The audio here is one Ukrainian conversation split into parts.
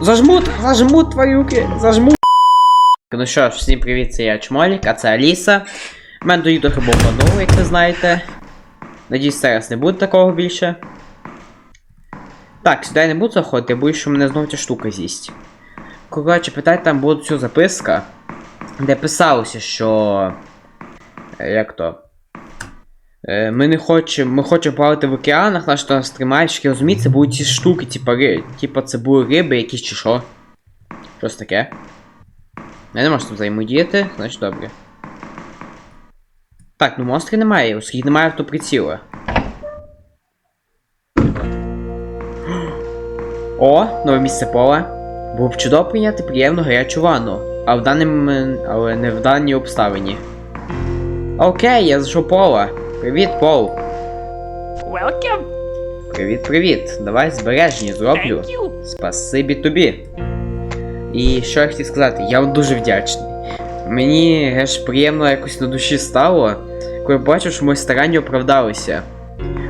Зажмут, зажмут твоюки, зажмут. Ну що ж, всім привіт, це я Чмолік, а це Аліса. У мене тоді трохи подовго, як ви знаєте. Надіюсь, зараз не буде такого більше. Так, сюди я не буду заходити, боюсь, що мене знову ця штука з'їсть. Коротше, питайте, там буде цю записка, де писалося, що. е, Як то? Е, Ми не хочемо. Ми хочемо плавати в океанах, наш нас тримаєш, розумієте, це будуть ці штуки, типа ри, це були риби якісь чи що. Щось таке. Я не можу взаємодіяти, значить добре. Так, ну монстрів немає, оскільки немає автоприціла. О, нове місце пола. Було б чудово прийняти приємну гарячу ванну, а в даному але не в даній обставині. Окей, я зайшов пола. Привіт, Пол. Welcome. Привіт, привіт. Давай збережені зроблю. Thank you. Спасибі тобі. І що я хотів сказати, я вам дуже вдячний. Мені геш приємно якось на душі стало, коли бачив, що мої старання оправдалися.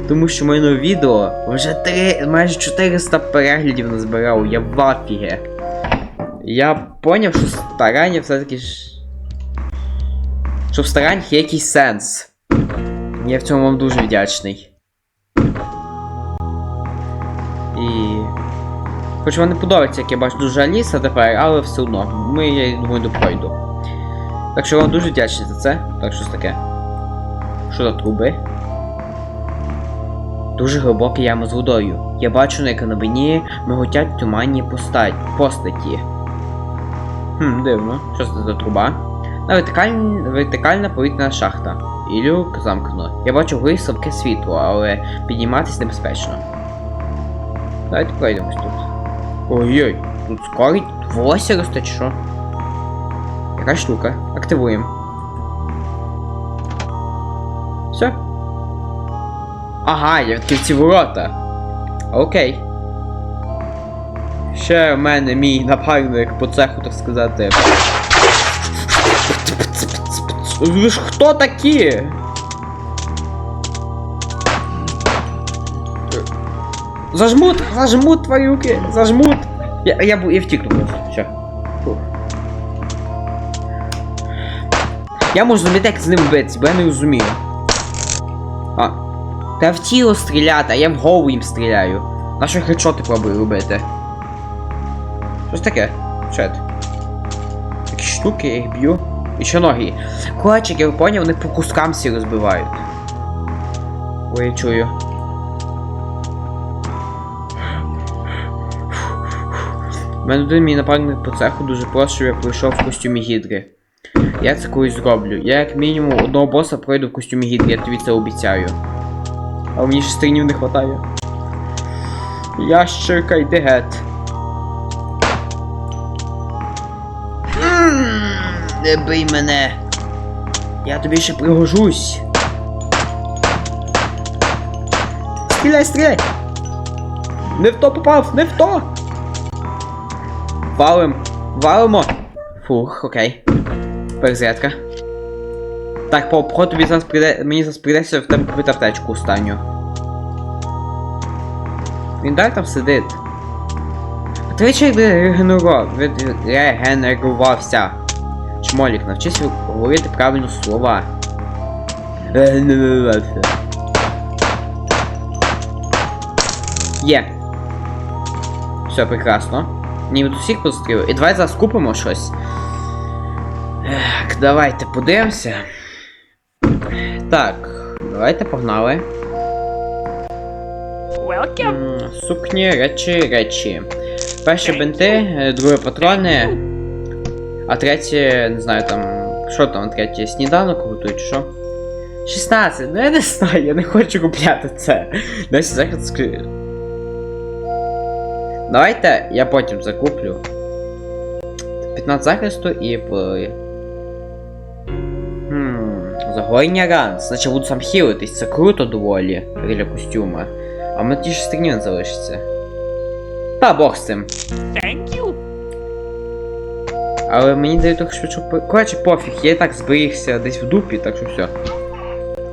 Тому що моє нове відео вже три, майже 400 переглядів назбирало, я в афіге. Я поняв, що старання все-таки ж. Що в стараннях є якийсь сенс. Я в цьому вам дуже вдячний. І. Хоч вам не подобається, як я бачу дуже Аліса тепер, але все одно. Ми, я думаю, допройду. Так що вам дуже вдячний за це. Так, щось таке. Що за труби? Дуже глибока яма з водою. Я бачу на екранобині миготять туманні постаті. Хм, дивно. Що це за труба? На вертикальна повітряна шахта. І люк замкнено. Я бачу вгорі світло, але підніматись небезпечно. Давайте пройдемось тут. Ой-ой, тут скорить волосся росте чи що? Яка штука? Активуємо. Все. Ага, я відкрив ці ворота. Окей. Ще в мене мій напарник по цеху, так сказати. Ви ж хто такі? Зажмут, зажмут твоюки, зажмут. Я, я, я втікну просто. Все. Я можу замітек з ним битися, бо я не розумію. А. Та в тіло стріляти, а я в голову їм стріляю. На що хедшоти пробую робити? Щось таке. Що це? Такі штуки, я їх б'ю. І ще ноги. Як я поняв, вони по кускам всі розбивають. Ой, я чую. У мене один мій напарник по цеху дуже щоб я пройшов в костюмі гідри. Я це колись зроблю. Я як мінімум одного боса пройду в костюмі гідри, я тобі це обіцяю. А мені ще стрінів не вистачає. Ящерка, йди геть. Не бий мене. Я тобі ще пригожусь. Стріляй, стріляй! Не в то попав, не в то! Валим, валимо. Фух, окей. Перезарядка. Так, по обходу тобі зараз прийде. Мені зараз прийдеться в тебе купити аптечку останню. Він далі там сидить. Тричі регенерував. Регенерувався. Чмолік, навчись говорити правильно слова. Регенерувався. Є. Все, прекрасно. Ні, від усіх пострілив. І давай зараз купимо щось. Так, давайте подивимося. Так, давайте погнали. Welcome. Сукні, речі, речі. Перші бинти, е, друге патрони. А третє, не знаю там. Що там, третє? Сніданок готують, що? 16, ну я не знаю, я не хочу купляти це. Десь захід скрі. Давайте я потім закуплю. 15 захисту і по. Хм, загоєння ран. Значить буду сам хілитись, це круто доволі біля костюма. А мене ті шестерні залишиться. Та бог з цим. Thank. Але мені дають трохи швидше. Коротше, пофіг, я і так зберігся десь в дупі, так що все.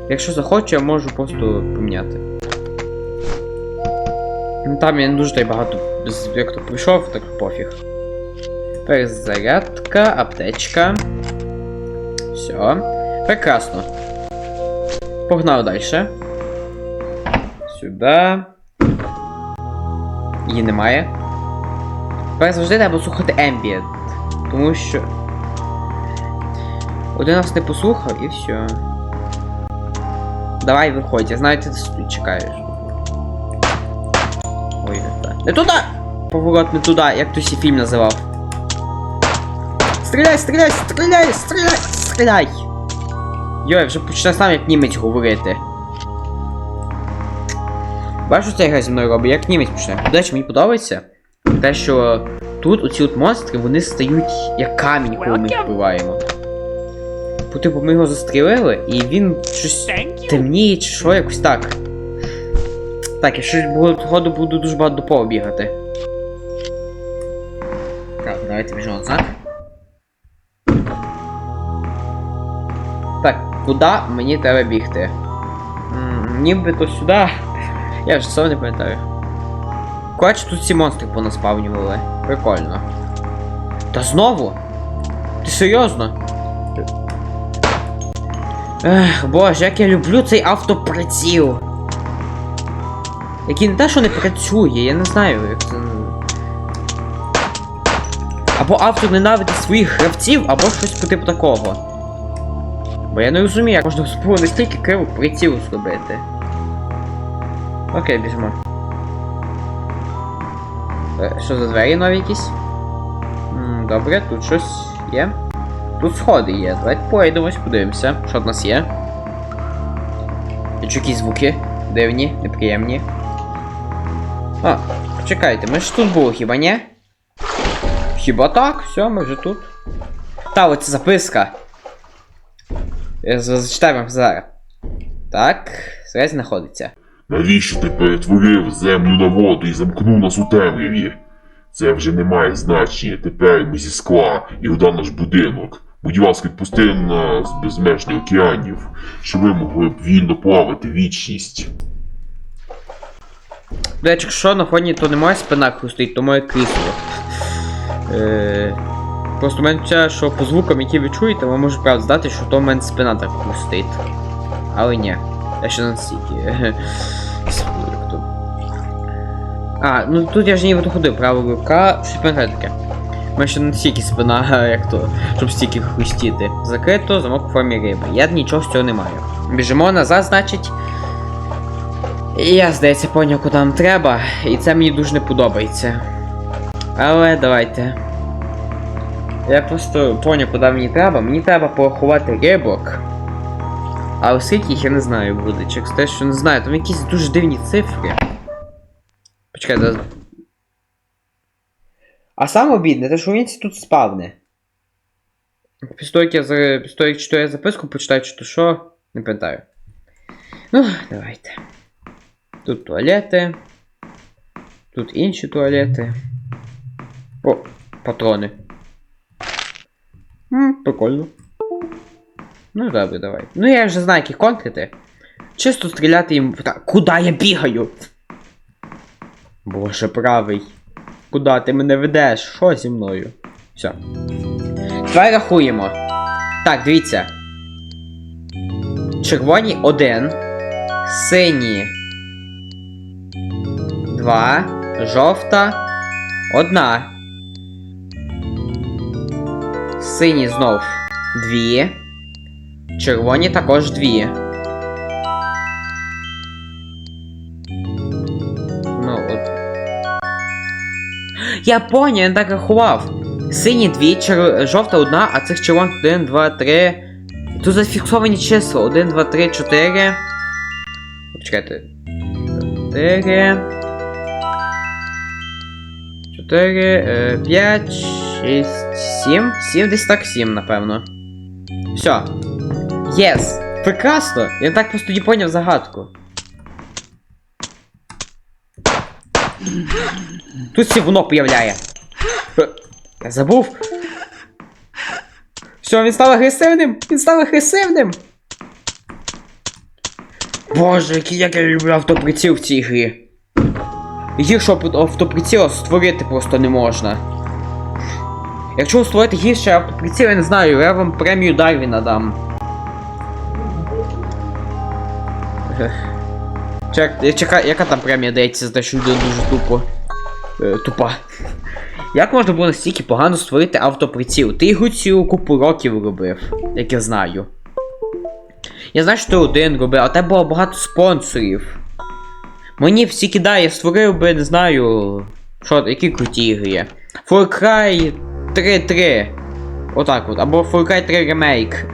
Якщо захочу, я можу просто поміняти. Ну там я не дуже та й багато як то прийшов, так пофіг. Перезарядка, аптечка. Все. Прекрасно. Погнали далі. Сюди. Її немає. Тепер завжди треба слухати Ambient. Тому що. Один раз не послухав і все. Давай виходь, я знаю, ти тут чекаєш. Ой, не туди. Не туди! Поворот не туди, як хтось і фільм називав. Стріляй, стріляй, стріляй, стріляй, стріляй! Йой, вже почне сам як німець говорити. Бачиш, ця гра зі мною робить, як німець почне. До речі, мені подобається те, що тут оці от монстри, вони стають як камінь, коли ми їх вбиваємо. Бо типу ми його застрілили, і він щось темніє чи що, якось так. Так, я щось буду, буду дуже багато до полу бігати. Так, давайте біжимо назад. Так, куди мені треба бігти? Ніби то сюди. Я вже сам не пам'ятаю. Коротше, тут ці монстри понаспавнювали. Прикольно. Та знову? Ти серйозно? Ех, боже, як я люблю цей автоприціл. Який не те, що не працює, я не знаю, як це. Або автор ненавидить своїх гравців, або щось по типу такого. Бо я не розумію, як можна було настільки криво приціл зробити. Окей, біжимо. Що за двері нові якісь? Добре, тут щось є. Тут сходи є. Давайте поїдемось, подивимося, що в нас є. Я чую якісь звуки дивні, неприємні. А, почекайте, ми ж тут були, хіба ні? Хіба так? Все, ми вже тут. Та, оця записка. Я за- зачитаю вам зараз. Так, зараз знаходиться. Навіщо ти перетворив землю на воду і замкнув нас у темряві? Це вже не має значення. Тепер ми зі скла і вода наш будинок. Будь ласка, відпусти нас з безмежних океанів, щоб ви могли б вільно плавати вічність. Речі, якщо на фоні, то не моя спина хрустить, то моє крісло. Е, просто в мене що по звукам, які ви чуєте, ви можете правда здати, що то в мене спина так хрустить. Але ні. Я ще не стільки. А, ну тут я ж ніби ходив, права рука, щось пам'ятаю таке. У мене ще не стільки спина, як то, щоб стільки хрустіти. Закрито, замок у формі риби. Я нічого з цього не маю. Біжимо назад, значить. Я, здається, поняв, куди нам треба, і це мені дуже не подобається. Але давайте. Я просто поняв, куди мені треба. Мені треба порахувати рибок. А оскільки їх я не знаю буде, через те, що не знаю, там якісь дуже дивні цифри. Почекайте. А саме обідне, те, що він тут спавне. Як я за... Після того, як читаю записку, почитаю, чи то що, не пам'ятаю. Ну, давайте. Тут туалети. Тут інші туалети. О, патрони. М, прикольно. Ну добре, давай. Ну я вже знаю, які контрити. Чисто стріляти їм. в та- Куди я бігаю? Боже правий. Куди ти мене ведеш? Що зі мною? Все. Давай рахуємо. Так, дивіться. Червоні один. Сині. Два. Жовта. Одна. Сині знов. Дві. Червоні також дві. Ну, от. Я поняв, я так рахував. Сині дві, чер... жовта одна, а цих червоних 1, 2, 3. Тут зафіксовані числа. 1, 2, 3, 4. Почекайте. 4. 4, 5, 6, 7. 7, десь так 7, напевно. Все. Єс! Прекрасно! Я так просто тоді поняв загадку. Тут воно появляє. Я забув. Все, він став агресивним! Він став агресивним! Боже, як я люблю автоприціл в цій грі. гіршого автоприціла створити просто не можна. Якщо ви створите гірший автоприціл, я не знаю, я вам премію Дарвіна дам. Чек, чекай, яка там премія дається за те, що людина дуже тупо. Е, тупа. Як можна було настільки погано створити автоприціл? Ти його цілу купу років робив, як я знаю. Я знаю, що ти один робив, а тебе було багато спонсорів. Мені всі кидає, я створив би, не знаю. Що, які круті ігри є. Far Cry 3.3. Отак от. Або Far Cry 3 ремейк.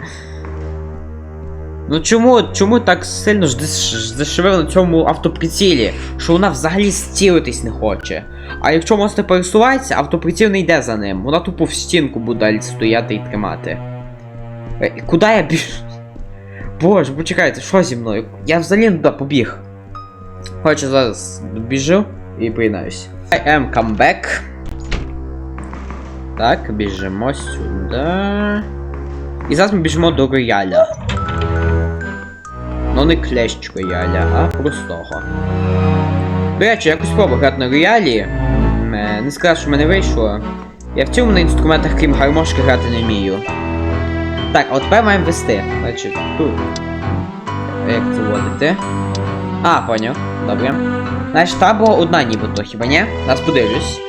Ну чому, чому так сильно ж деш- на цьому автоприцілі, що вона взагалі зцілитись не хоче. А якщо монстр пересувається, автоприціл не йде за ним. Вона тупо в стінку буде стояти і тримати. Е, Куди я біжу? Боже, почекайте, що зі мною? Я взагалі не туди побіг. Хоче зараз біжу і приєднаюсь. I am come back. Так, біжимо сюди. І зараз ми біжимо до рояля. Ну не клещ рояля, а простого. До речі, якось спробував грати на роялі. Е, Не сказав, що в мене вийшло. Я в цьому на інструментах, крім гармошки, грати не вмію. Так, а от тепер маємо вести. Значить, тут. Як це водити? А, поняв. Добре. Значить, там була одна нібито, хіба ні? Зараз подивлюсь.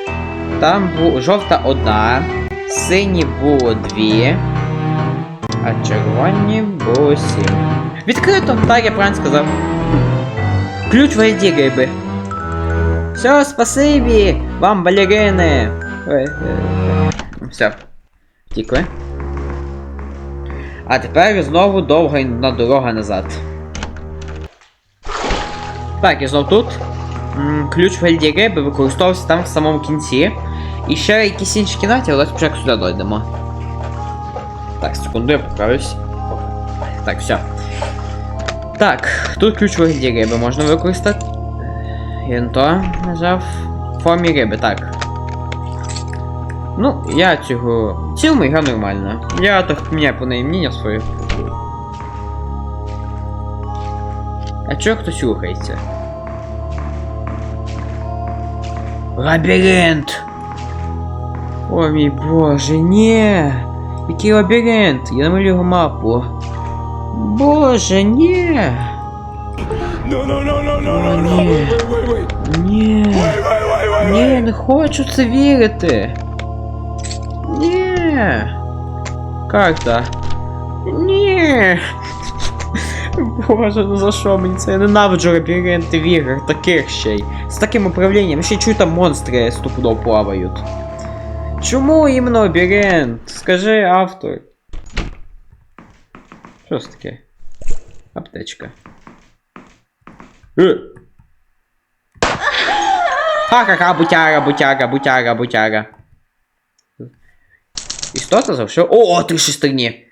Там була жовта одна, сині було дві, а червоні було сім. Відкрито, так я правильно сказав. Ключ в гайді риби. Все, спасибі! Вам, балерини! Ой, е, Все. Втікли. А тепер знову довга на дорога назад. Так, і знов тут. Ключ в гільдії риби використовувався там в самому кінці. І ще якісь інші кімнаті, але спочатку сюди дойдемо. Так, секунду, я поправлюсь. Так, все. Так, тут ключ в гільдії риби можна використати. Я то нажав. Формі риби, так. Ну, я цього. Цілому ігра нормальна. Я так міняю по неї мнення своє. А чого хтось рухається? Лабіринт! О мій боже, ні! Який лабіринт? Я намалюю мапу. Боже, ні! No, no, no, no, no, О, no, no. ні. Wait, wait, wait. Ні. Wait, wait, wait, wait, Ні, wait. я не хочу це вірити. Ні. Карта. Ні. Боже, ну за що мені це? Я ненавиджу лабіринти в іграх таких ще й. З таким управлінням. Ще й чую там монстри стопудов плавають. Чому іменно лабіринт? Скажи автор. Що це таке? Аптечка. Е! Ха-ха-ха, бутяра, бутяра, бутяра, бутяра. Істота залишила. О, три шестерні!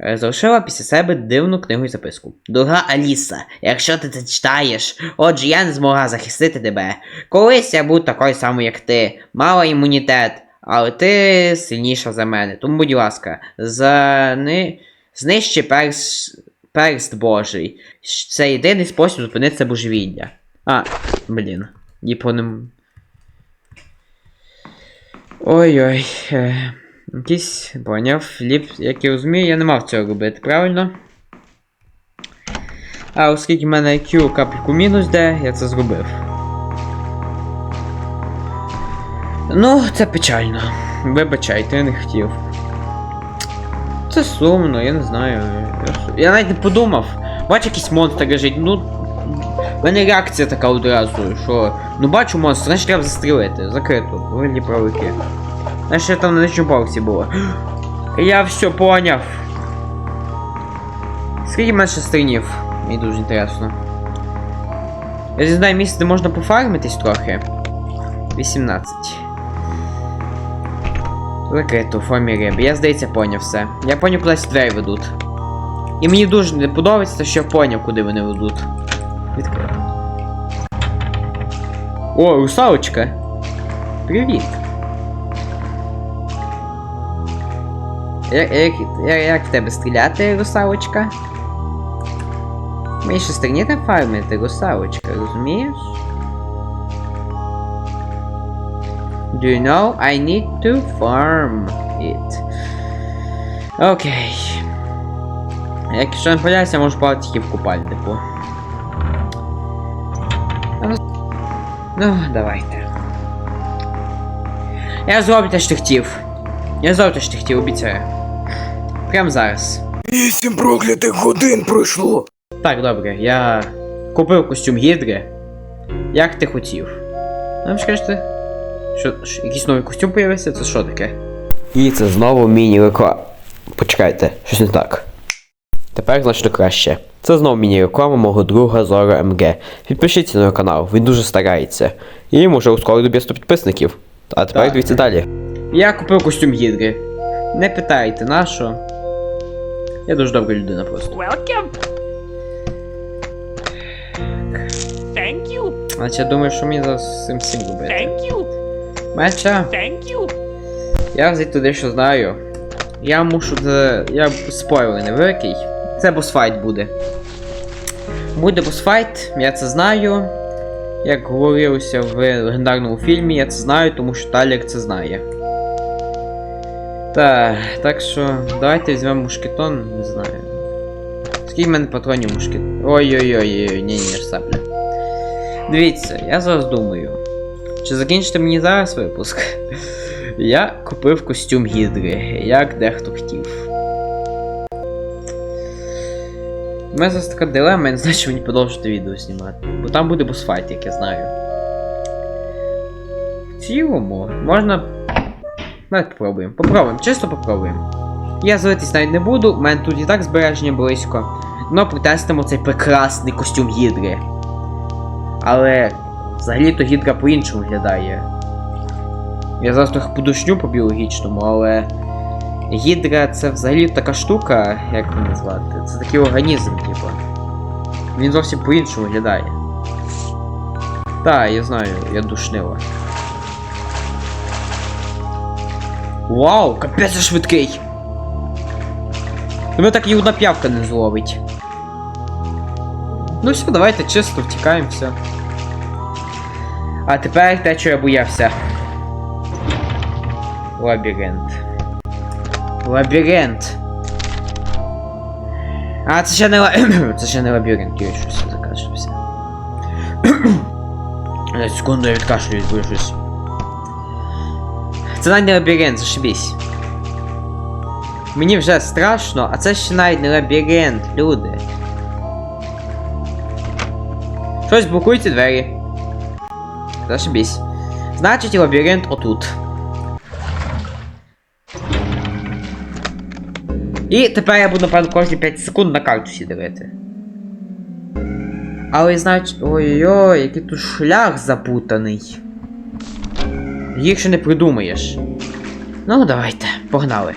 Е, Залишила після себе дивну книгу і записку. Дорога Аліса, якщо ти це читаєш, отже я не змогла захистити тебе. Колись я був такий самий, як ти, мала імунітет, але ти сильніша за мене. Тому, будь ласка, зани... знищи перс... перст Божий. Це єдиний спосіб зупинити це божевілля. А, блін. І. Ой-ой. Е, якийсь поняв. Ліп, як я розумію, я не мав цього робити, правильно? А оскільки в мене IQ капельку мінус де, я це зробив. Ну, це печально. Вибачайте, я не хотів. Це сумно, я не знаю. Я, навіть не подумав. Бач, якийсь монстр лежить, ну. В мене реакція така одразу, що. Ну бачу монстр, значить треба застрілити. Закрито. Вильні правики. Значить я там на нижньому поверсі було. Я все поняв. Скільки менше стрінів? Мені дуже інтересно. Я не знаю місце, де можна пофармитись трохи. 18. Формі риби. Я здається поняв все. Я поняв, кудись двері ведуть. І мені дуже не подобається, що я поняв, куди вони ведуть. Відкрито. О, русалочка. Привіт. Як, як, як, в тебе стріляти, русалочка? Ми ще стрільні там фармити, русалочка, розумієш? Do you know I need to farm it? Окей. Якщо не помиляюся, я можу плавати тільки в купальнику. Ну, Ну, давайте. Я зроблю те, що ти хотів. Я зроблю те, що ти хотів, обіцяю. Прямо зараз. Вісім проклятих годин пройшло. Так, добре, я купив костюм гідри. Як ти хотів. Ну, що кажете? Що, що, якийсь новий костюм появився? Це що таке? І це знову міні-реклама. Почекайте, щось не так. Тепер значно краще. Це знову міні-реклама мого друга Зора МГ. Підпишіться на його канал, він дуже старається. І може у скоро доб'є 100 підписників. А тепер Так. дивіться далі. Я купив костюм гідри. Не питайте, на що. Я дуже добра людина просто. Welcome. Thank you. Значить, я думаю, що мені зараз з цим всім робити. Thank you. Меча, Thank you. я взагалі туди що знаю. Я мушу. Я спойлер невеликий. Це босфайт буде. Буде босфайт, я це знаю. Як говорилося в легендарному фільмі, я це знаю, тому що Талік це знає. Так, так що давайте візьмемо мушкетон, не знаю. Скільки в мене патронів мушкет? Ой-ой-ой, ні, ні, ж сапля. Дивіться, я зараз думаю. Чи закінчите мені зараз випуск? Я купив костюм гідри, як дехто хотів. У мене зараз така дилема, я не знаю, чи мені продовжити відео знімати. Бо там буде босфайт, як я знаю. В цілому, можна. Давайте попробуємо. Попробуємо, чисто попробуємо. Я злитись навіть не буду, у мене тут і так збереження близько. Но протестимо цей прекрасний костюм гідри. Але взагалі-то гідра по-іншому виглядає. Я зараз трохи подушню по біологічному, але. Гідра це взагалі така штука, як її назвати? Це такий організм, типу. Він зовсім по-іншому виглядає. Так, я знаю, я душнила. Вау, капець швидкий! Тебе так і одна п'явка не зловить. Ну все, давайте чисто втікаємо, все. А тепер те, що я боявся. Лабіринт. Лабіринт. А, це ще не ла... це ще не лабіринт, я щось закашлявся. На секунду я відкашлююсь, бо щось. Це навіть не лабіринт, зашибісь. Мені вже страшно, а це ще навіть не лабіринт, люди. Щось блокуйте двері. Зашибісь. Значить, лабіринт отут. І тепер я буду, напевно, кожні 5 секунд на картусі дивити. Але значить. Ой-ой-ой, який тут шлях запутаний. Їх ще не придумаєш. Ну, давайте, погнали.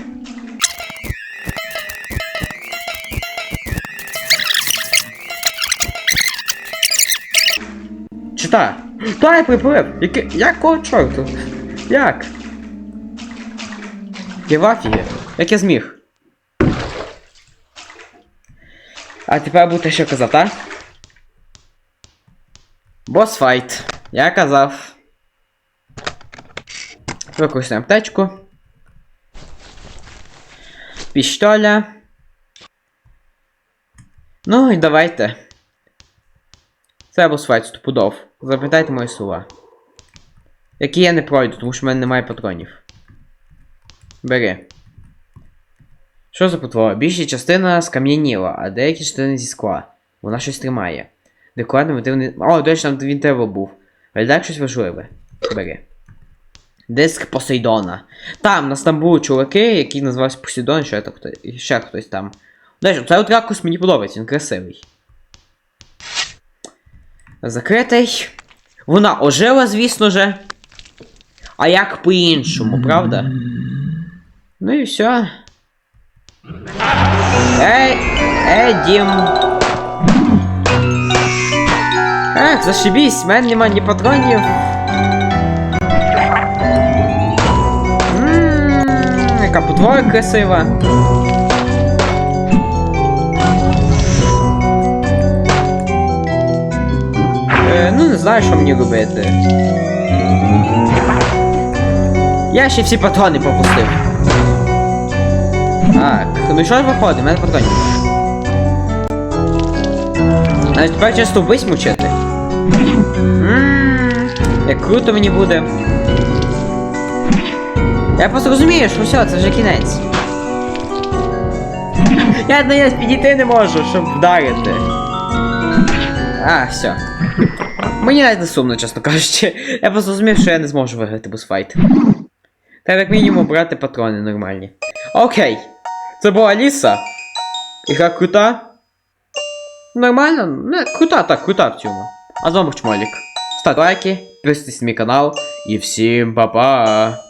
Чита? Та я приплив! Яке... Якого чорту? Як? Я в афігі. Як я зміг? А тепер буде що казав, так? Бос файт. Я казав. Використаємо аптечку. Піштоля. Ну і давайте. Це бос файт стопудов. Запитайте мої слова. Які я не пройду, тому що в мене немає патронів. Бери. Що за потвора? Більша частина скам'яніла, а деякі частини зі скла. Вона щось тримає. Докладно мотивний. О, до речі, там він тебе був. Виглядає щось важливе. Бери. Диск Посейдона. Там, нас там були чуваки, які називалися Посейдон, ще, то хто... ще хтось там. До речі, цей от ракурс мені подобається, він красивий. Закритий. Вона ожила, звісно же. А як по-іншому, правда? Ну і все. Ей, ей, Дім. Ех, зашибісь, в мене нема ні патронів. Ммм, яка потвора красива. Е, ну знаю, що мені робити. Я ще всі патрони пропустив. Так, ну що ж виходить? У мене патронів. А тепер чисто вбись мучити. Ммм, як круто мені буде. Я просто розумію, що все, це вже кінець. Я до неї підійти не можу, щоб вдарити. А, все. Мені навіть не сумно, чесно кажучи. Я просто зрозумів, що я не зможу виграти босфайт. Треба як мінімум брати патрони нормальні. Окей. Це була Аліса. Ігра крута. Нормально? Не, крута, так, крута в цьому. А з вами Чмолік. Ставте лайки, підписуйтесь на мій канал і всім па-па!